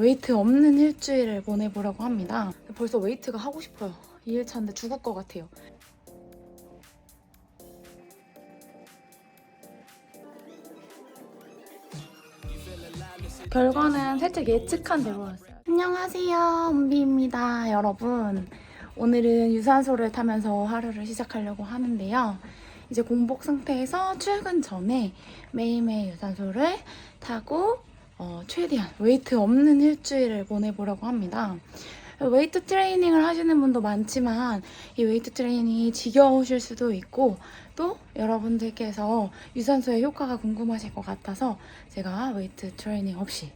웨이트 없는 일주일을 보내보려고 합니다. 벌써 웨이트가 하고 싶어요. 2일차인데 죽을 것 같아요. 결과는 살짝 예측한 대로였어요. 안녕하세요, 은비입니다, 여러분. 오늘은 유산소를 타면서 하루를 시작하려고 하는데요. 이제 공복 상태에서 출근 전에 매일매일 유산소를 타고 어, 최대한 웨이트 없는 일주일을 보내보려고 합니다. 웨이트 트레이닝을 하시는 분도 많지만 이 웨이트 트레이닝이 지겨우실 수도 있고 또 여러분들께서 유산소의 효과가 궁금하실 것 같아서 제가 웨이트 트레이닝 없이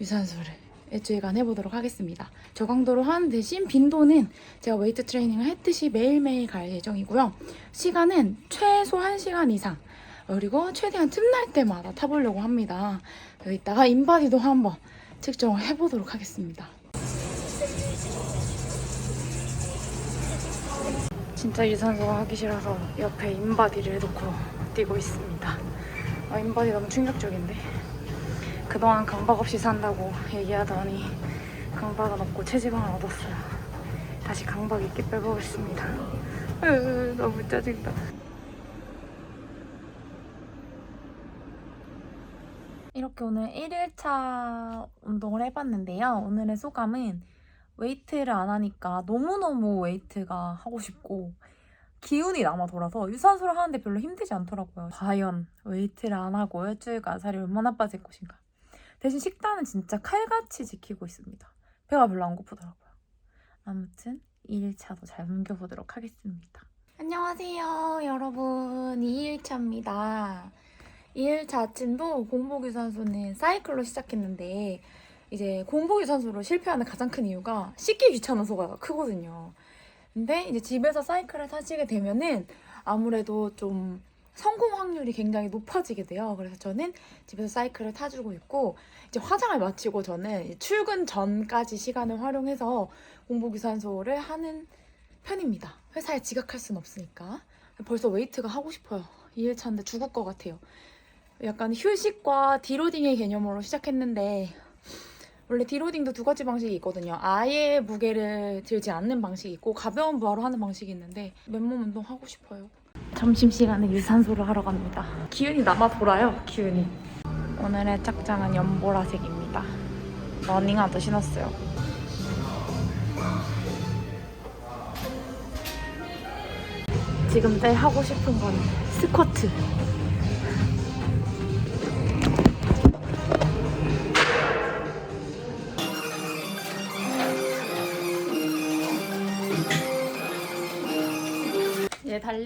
유산소를 일주일간 해보도록 하겠습니다. 저강도로 하는 대신 빈도는 제가 웨이트 트레이닝을 했듯이 매일매일 갈 예정이고요. 시간은 최소 1시간 이상 그리고 최대한 틈날 때마다 타보려고 합니다. 이따가 인바디도 한번 측정을 해보도록 하겠습니다. 진짜 유산소가 하기 싫어서 옆에 인바디를 놓고 뛰고 있습니다. 아, 인바디 너무 충격적인데? 그동안 강박 없이 산다고 얘기하더니 강박은 없고 체지방을 얻었어요. 다시 강박 있게 빼보겠습니다. 으, 너무 짜증나. 이렇게 오늘 1일차 운동을 해봤는데요. 오늘의 소감은 웨이트를 안 하니까 너무너무 웨이트가 하고 싶고 기운이 남아 돌아서 유산소를 하는데 별로 힘들지 않더라고요. 과연 웨이트를 안 하고 일주일간 살이 얼마나 빠질 것인가. 대신 식단은 진짜 칼같이 지키고 있습니다. 배가 별로 안 고프더라고요. 아무튼 2일차도 잘 넘겨보도록 하겠습니다. 안녕하세요, 여러분. 2일차입니다. 2일차 아침도 공복 유산소는 사이클로 시작했는데 이제 공복 유산소로 실패하는 가장 큰 이유가 씻기 귀찮아서가 크거든요. 근데 이제 집에서 사이클을 타시게 되면은 아무래도 좀 성공 확률이 굉장히 높아지게 돼요. 그래서 저는 집에서 사이클을 타주고 있고 이제 화장을 마치고 저는 출근 전까지 시간을 활용해서 공복 유산소를 하는 편입니다. 회사에 지각할 순 없으니까. 벌써 웨이트가 하고 싶어요. 2일차인데 죽을 것 같아요. 약간 휴식과 디로딩의 개념으로 시작했는데 원래 디로딩도 두 가지 방식이 있거든요. 아예 무게를 들지 않는 방식이 있고 가벼운 부하로 하는 방식이 있는데 맨몸 운동 하고 싶어요. 점심시간에 유산소를 하러 갑니다. 기운이 남아 돌아요, 기운이. 오늘의 착장은 연보라색입니다. 러닝화도 신었어요. 지금 제일 하고 싶은 건 스쿼트.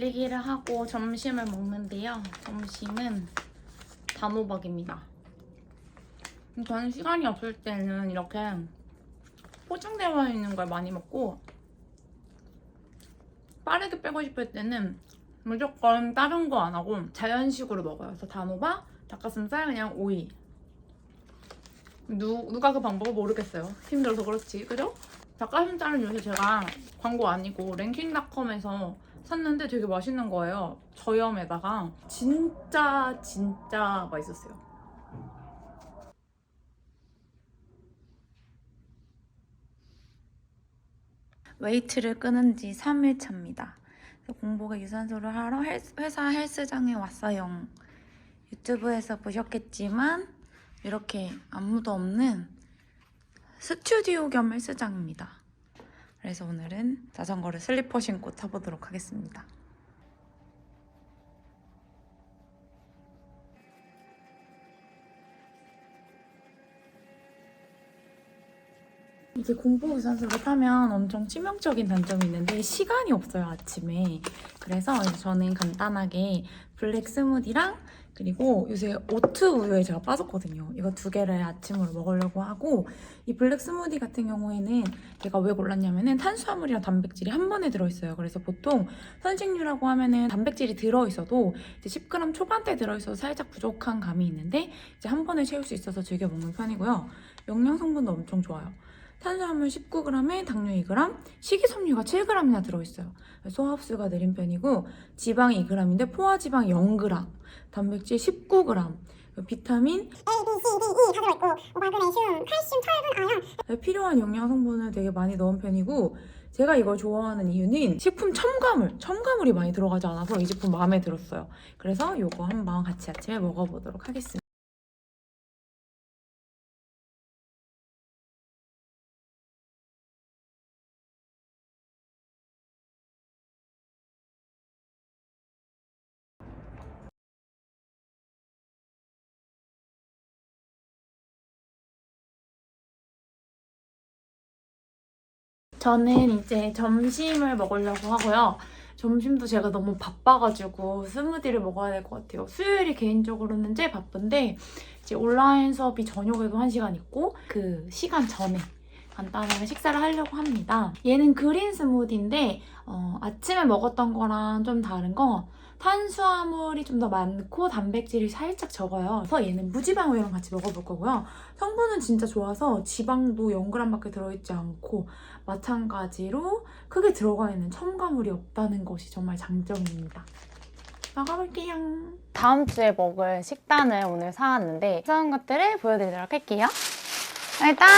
달리기를 하고 점심을 먹는데요. 점심은 단호박입니다. 저는 시간이 없을 때는 이렇게 포장되어 있는 걸 많이 먹고 빠르게 빼고 싶을 때는 무조건 다른 거 안 하고 자연식으로 먹어요. 그래서 단호박, 닭가슴살, 그냥 오이. 누, 누가 그 방법을 모르겠어요. 힘들어서 그렇지, 그죠? 닭가슴살은 요새 제가 광고 아니고 랭킹닷컴에서 샀는데 되게 맛있는 거예요. 저염에다가 진짜 진짜 맛있었어요. 웨이트를 끊은 지 3일 차입니다. 공복에 유산소를 하러 헬스- 회사 헬스장에 왔어요. 유튜브에서 보셨겠지만 이렇게 아무도 없는 스튜디오 겸 헬스장입니다. 그래서 오늘은 자전거를 슬리퍼 신고 타보도록 하겠습니다. 이제 공복 유산소를 타면 엄청 치명적인 단점이 있는데 시간이 없어요 아침에 그래서 저는 간단하게 블랙 스무디랑 그리고 요새 오트 우유에 제가 빠졌거든요. 이거 두 개를 아침으로 먹으려고 하고 이 블랙 스무디 같은 경우에는 제가 왜 골랐냐면은 탄수화물이랑 단백질이 한 번에 들어있어요. 그래서 보통 선식류라고 하면은 단백질이 들어있어도 이제 10g 초반대 들어있어서 살짝 부족한 감이 있는데 이제 한 번에 채울 수 있어서 즐겨 먹는 편이고요. 영양 성분도 엄청 좋아요 탄수화물 19g에 당뇨 2g, 식이섬유가 7g이나 들어있어요. 소화흡수가 느린 편이고 지방 2g인데 포화지방 0g, 단백질 19g, 비타민, A, B, C, D, E 다 들어있고 뭐 마그네슘, 칼슘, 철분, 아연 필요한 영양 성분을 되게 많이 넣은 편이고 제가 이걸 좋아하는 이유는 식품 첨가물, 첨가물이 많이 들어가지 않아서 이 제품 마음에 들었어요. 그래서 이거 한번 같이 아침에 먹어보도록 하겠습니다. 저는 이제 점심을 먹으려고 하고요. 점심도 제가 너무 바빠가지고 스무디를 먹어야 될 것 같아요. 수요일이 개인적으로는 제일 바쁜데 이제 온라인 수업이 저녁에도 한 시간 있고 그 시간 전에 간단하게 식사를 하려고 합니다. 얘는 그린 스무디인데 어, 아침에 먹었던 거랑 좀 다른 거 탄수화물이 좀 더 많고 단백질이 살짝 적어요. 그래서 얘는 무지방 우유랑 같이 먹어볼 거고요. 성분은 진짜 좋아서 지방도 0g밖에 들어있지 않고 마찬가지로 크게 들어가 있는 첨가물이 없다는 것이 정말 장점입니다. 나가볼게요. 다음 주에 먹을 식단을 오늘 사왔는데 사온 것들을 보여드리도록 할게요. 일단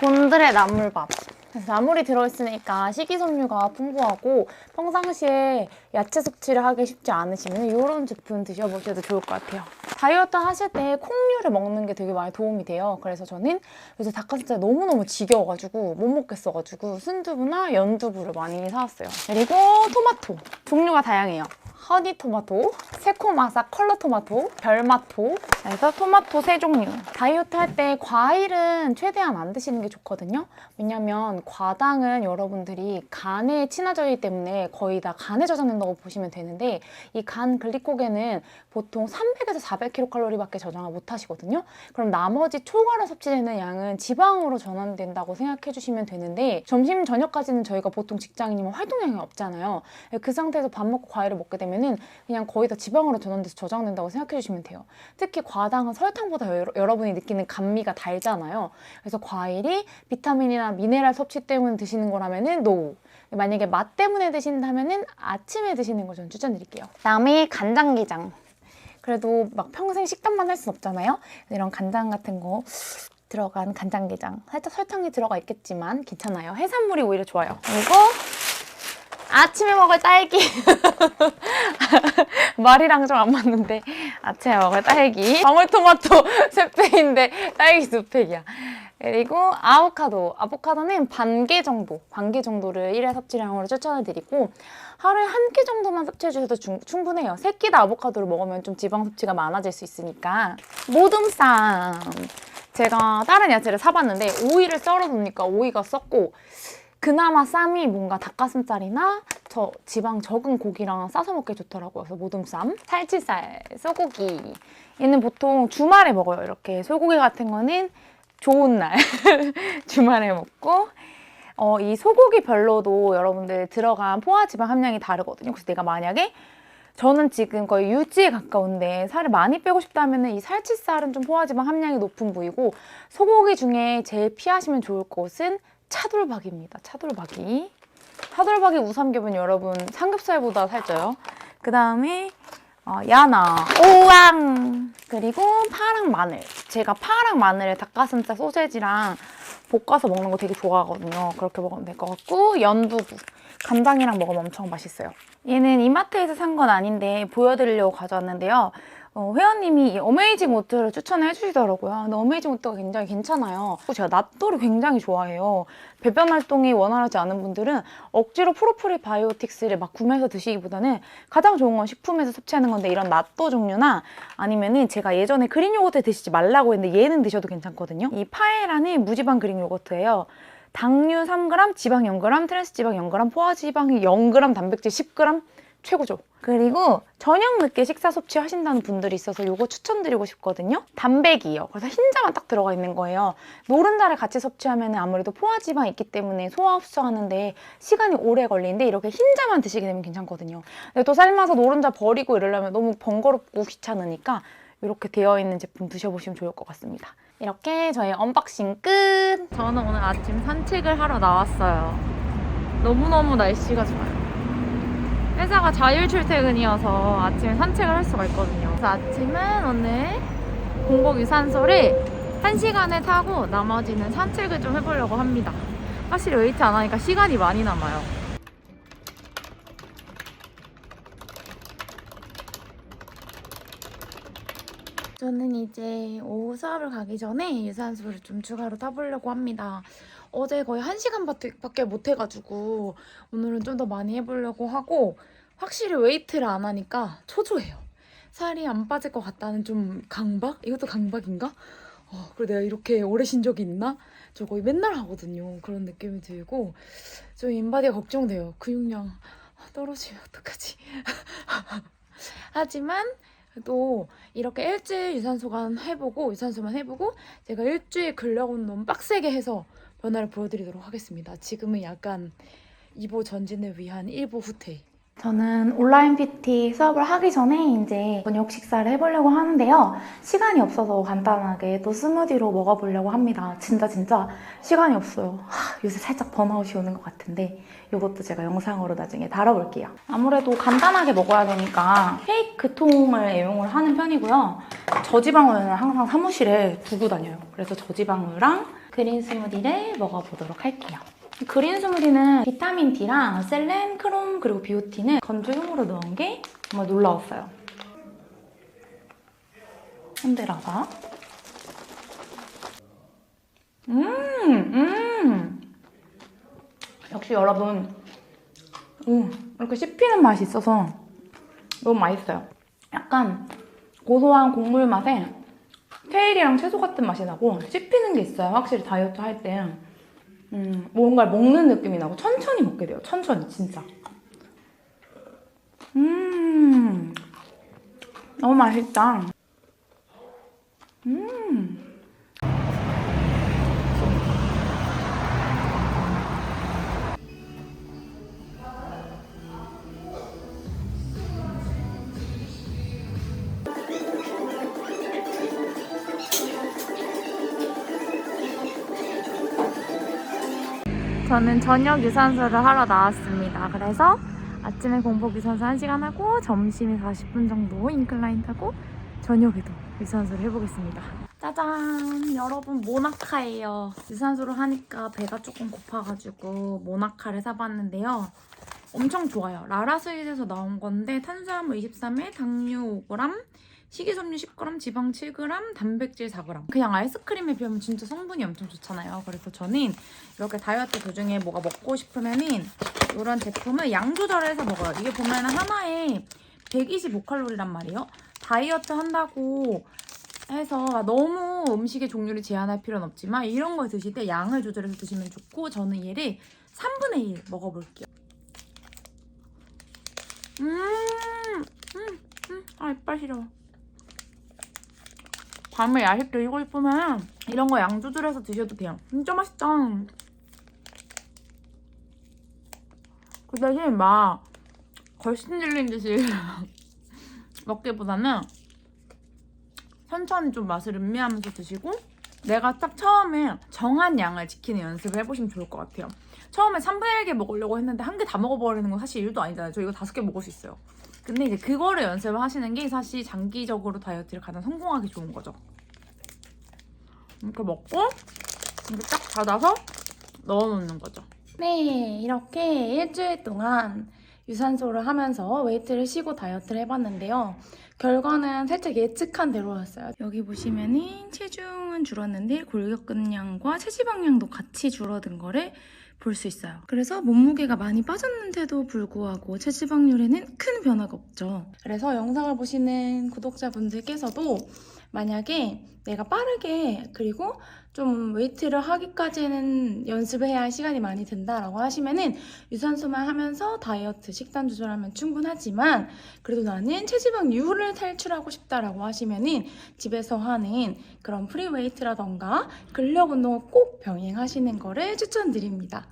곤드레 나물밥. 그래서 나물이 들어있으니까 식이섬유가 풍부하고 평상시에 야채 섭취를 하기 쉽지 않으시면 이런 제품 드셔보셔도 좋을 것 같아요. 다이어트 하실 때 콩류를 먹는 게 되게 많이 도움이 돼요. 그래서 저는 요새 닭가슴살 너무너무 지겨워가지고 못 먹겠어가지고 순두부나 연두부를 많이 사왔어요. 그리고 토마토. 종류가 다양해요. 허니 토마토, 새콤아삭 컬러 토마토, 별마토. 그래서 토마토 세 종류. 다이어트 할 때 과일은 최대한 안 드시는 게 좋거든요. 왜냐면 과당은 여러분들이 간에 친화적이기 때문에 거의 다 간에 저장된다고 보시면 되는데 이 간 글리코겐은 보통 300에서 400kcal밖에 저장을 못 하시거든요. 그럼 나머지 초과로 섭취되는 양은 지방으로 전환된다고 생각해 주시면 되는데 점심 저녁까지는 저희가 보통 직장인이면 활동량이 없잖아요. 그 상태에서 밥 먹고 과일을 먹게 되면 은 그냥 거의 다 지방으로 전환돼서 저장된다고 생각해 주시면 돼요. 특히 과당은 설탕보다 여러, 여러 분이 느끼는 감미가 달잖아요. 그래서 과일이 비타민이나 미네랄 섭취 때문에 드시는 거라면은 노. 만약에 맛 때문에 드신다면은 아침에 드시는 걸 저는 추천드릴게요. 그다음에 간장게장. 그래도 막 평생 식단만 할 순 없잖아요. 이런 간장 같은 거 들어간 간장게장. 살짝 설탕이 들어가 있겠지만 괜찮아요. 해산물이 오히려 좋아요. 그리고 아침에 먹을 딸기. 말이랑 좀 안 맞는데 아침에 먹을 딸기. 방울토마토 세 팩인데 딸기 두 팩이야. 그리고 아보카도. 아보카도는 반 개 정도, 반 개 정도를 1회 섭취량으로 추천을 드리고 하루에 한 끼 정도만 섭취해 주셔도 중- 충분해요. 세 끼 다 아보카도를 먹으면 좀 지방 섭취가 많아질 수 있으니까. 모듬쌈. 제가 다른 야채를 사봤는데 오이를 썰어 놓으니까 오이가 썩고 그나마 쌈이 뭔가 닭가슴살이나 저 지방 적은 고기랑 싸서 먹기 좋더라고요. 그래서 모듬쌈, 살치살, 소고기. 얘는 보통 주말에 먹어요. 이렇게 소고기 같은 거는 좋은 날 주말에 먹고 어, 이 소고기 별로도 여러분들 들어간 포화 지방 함량이 다르거든요. 그래서 내가 만약에 저는 지금 거의 유지에 가까운데 살을 많이 빼고 싶다면 이 살치살은 좀 포화지방 함량이 높은 부위고 소고기 중에 제일 피하시면 좋을 것은 차돌박이입니다. 차돌박이. 차돌박이 우삼겹은 여러분 삼겹살보다 살쪄요. 그 다음에 어, 야나, 오왕 그리고 파랑 마늘. 제가 파랑 마늘을 닭가슴살 소세지랑 볶아서 먹는 거 되게 좋아하거든요. 그렇게 먹으면 될 것 같고 연두부. 간장이랑 먹으면 엄청 맛있어요. 얘는 이마트에서 산 건 아닌데 보여드리려고 가져왔는데요. 어, 회원님이 이 어메이징 오트를 추천을 해주시더라고요. 근데 어메이징 오트가 굉장히 괜찮아요. 또 제가 낫또를 굉장히 좋아해요. 배변 활동이 원활하지 않은 분들은 억지로 프로폴리 바이오틱스를 막 구매해서 드시기보다는 가장 좋은 건 식품에서 섭취하는 건데 이런 낫또 종류나 아니면은 제가 예전에 그린 요거트 드시지 말라고 했는데 얘는 드셔도 괜찮거든요. 이 파에라는 무지방 그린 요거트예요. 당류 3g, 지방 0g, 트랜스 지방 0g, 포화 지방이 0g, 단백질 10g 최고죠. 그리고 저녁 늦게 식사 섭취하신다는 분들이 있어서 이거 추천드리고 싶거든요. 단백이요. 그래서 흰자만 딱 들어가 있는 거예요. 노른자를 같이 섭취하면 아무래도 포화지방이 있기 때문에 소화 흡수하는데 시간이 오래 걸리는데 이렇게 흰자만 드시게 되면 괜찮거든요. 근데 또 삶아서 노른자 버리고 이러려면 너무 번거롭고 귀찮으니까 이렇게 되어 있는 제품 드셔보시면 좋을 것 같습니다. 이렇게 저희 언박싱 끝! 저는 오늘 아침 산책을 하러 나왔어요. 너무너무 날씨가 좋아요. 회사가 자율 출퇴근이어서 아침에 산책을 할 수가 있거든요. 그래서 아침은 오늘 공복 유산소를 1시간에 타고 나머지는 산책을 좀 해보려고 합니다. 확실히 웨이트 안 하니까 시간이 많이 남아요. 저는 이제 오후 수업을 가기 전에 유산소를 좀 추가로 타보려고 합니다. 어제 거의 1시간밖에 못 해가지고 오늘은 좀 더 많이 해보려고 하고 확실히 웨이트를 안 하니까 초조해요. 살이 안 빠질 것 같다는 좀 강박? 이것도 강박인가? 어, 그리고 내가 이렇게 오래 쉰 적이 있나? 저 거의 맨날 하거든요. 그런 느낌이 들고 좀 인바디가 걱정돼요. 근육량 떨어지면 어떡하지? 하지만 또 이렇게 일주일 유산소만 해보고 유산소만 해보고 제가 일주일 근력 운동 빡세게 해서 변화를 보여드리도록 하겠습니다. 지금은 약간 이보 전진을 위한 일보 후퇴. 저는 온라인 PT 수업을 하기 전에 이제 저녁 식사를 해보려고 하는데요. 시간이 없어서 간단하게 또 스무디로 먹어보려고 합니다. 진짜 진짜 시간이 없어요. 하, 요새 살짝 번아웃이 오는 것 같은데 이것도 제가 영상으로 나중에 다뤄볼게요. 아무래도 간단하게 먹어야 되니까 케이크 통을 애용을 하는 편이고요. 저지방을 항상 사무실에 두고 다녀요. 그래서 저지방이랑 그린 스무디를 먹어보도록 할게요. 그린 스무디는 비타민 D랑 셀렌, 크롬 그리고 비오틴을 건조용으로 넣은 게 정말 놀라웠어요. 흔들어서 음, 음. 역시 여러분 음, 이렇게 씹히는 맛이 있어서 너무 맛있어요. 약간 고소한 곡물 맛에 케일이랑 채소 같은 맛이 나고 씹히는 게 있어요. 확실히 다이어트 할 때. 음, 뭔가를 먹는 느낌이 나고 천천히 먹게 돼요. 천천히 진짜. 음, 너무 맛있다. 음. 저는 저녁 유산소를 하러 나왔습니다. 그래서 아침에 공복 유산소 1시간 하고 점심에 40분 정도 인클라인 타고 저녁에도 유산소를 해보겠습니다. 짜잔! 여러분 모나카예요. 유산소를 하니까 배가 조금 고파가지고 모나카를 사봤는데요. 엄청 좋아요. 라라 스윗에서 나온 건데 탄수화물 23에 당류 5g, 식이섬유 10g, 지방 7g, 단백질 4g. 그냥 아이스크림에 비하면 진짜 성분이 엄청 좋잖아요. 그래서 저는 이렇게 다이어트 도중에 뭐가 먹고 싶으면은 이런 제품을 양 조절해서 먹어요. 이게 보면은 하나에 125칼로리란 말이에요. 다이어트 한다고 해서 너무 음식의 종류를 제한할 필요는 없지만 이런 걸 드실 때 양을 조절해서 드시면 좋고 저는 얘를 3분의 1 먹어볼게요. 음, 음, 음, 아 이빨 시려. 밤에 야식 드시고 싶으면 이런 거 양 조절해서 드셔도 돼요. 진짜 맛있다. 그 대신 막 걸신 질린 듯이 먹기보다는 천천히 좀 맛을 음미하면서 드시고 내가 딱 처음에 정한 양을 지키는 연습을 해보시면 좋을 것 같아요. 처음에 3분의 1개 먹으려고 했는데 한 개 다 먹어버리는 건 사실 일도 아니잖아요. 저 이거 다섯 개 먹을 수 있어요. 근데 이제 그거를 연습을 하시는 게 사실 장기적으로 다이어트를 가장 성공하기 좋은 거죠. 이렇게 먹고 이렇게 딱 닫아서 넣어놓는 거죠. 네, 이렇게 일주일 동안 유산소를 하면서 웨이트를 쉬고 다이어트를 해봤는데요. 결과는 살짝 예측한 대로였어요. 여기 보시면은 체중은 줄었는데 골격근량과 체지방량도 같이 줄어든 거를 볼 수 있어요. 그래서 몸무게가 많이 빠졌는데도 불구하고 체지방률에는 큰 변화가 없죠. 그래서 영상을 보시는 구독자분들께서도 만약에 내가 빠르게 그리고 좀 웨이트를 하기까지는 연습을 해야 할 시간이 많이 든다라고 하시면은 유산소만 하면서 다이어트 식단 조절하면 충분하지만 그래도 나는 체지방률을 탈출하고 싶다라고 하시면은 집에서 하는 그런 프리웨이트라던가 근력 운동을 꼭 병행하시는 거를 추천드립니다.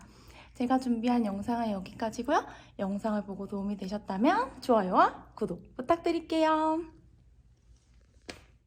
제가 준비한 영상은 여기까지고요. 영상을 보고 도움이 되셨다면 좋아요와 구독 부탁드릴게요.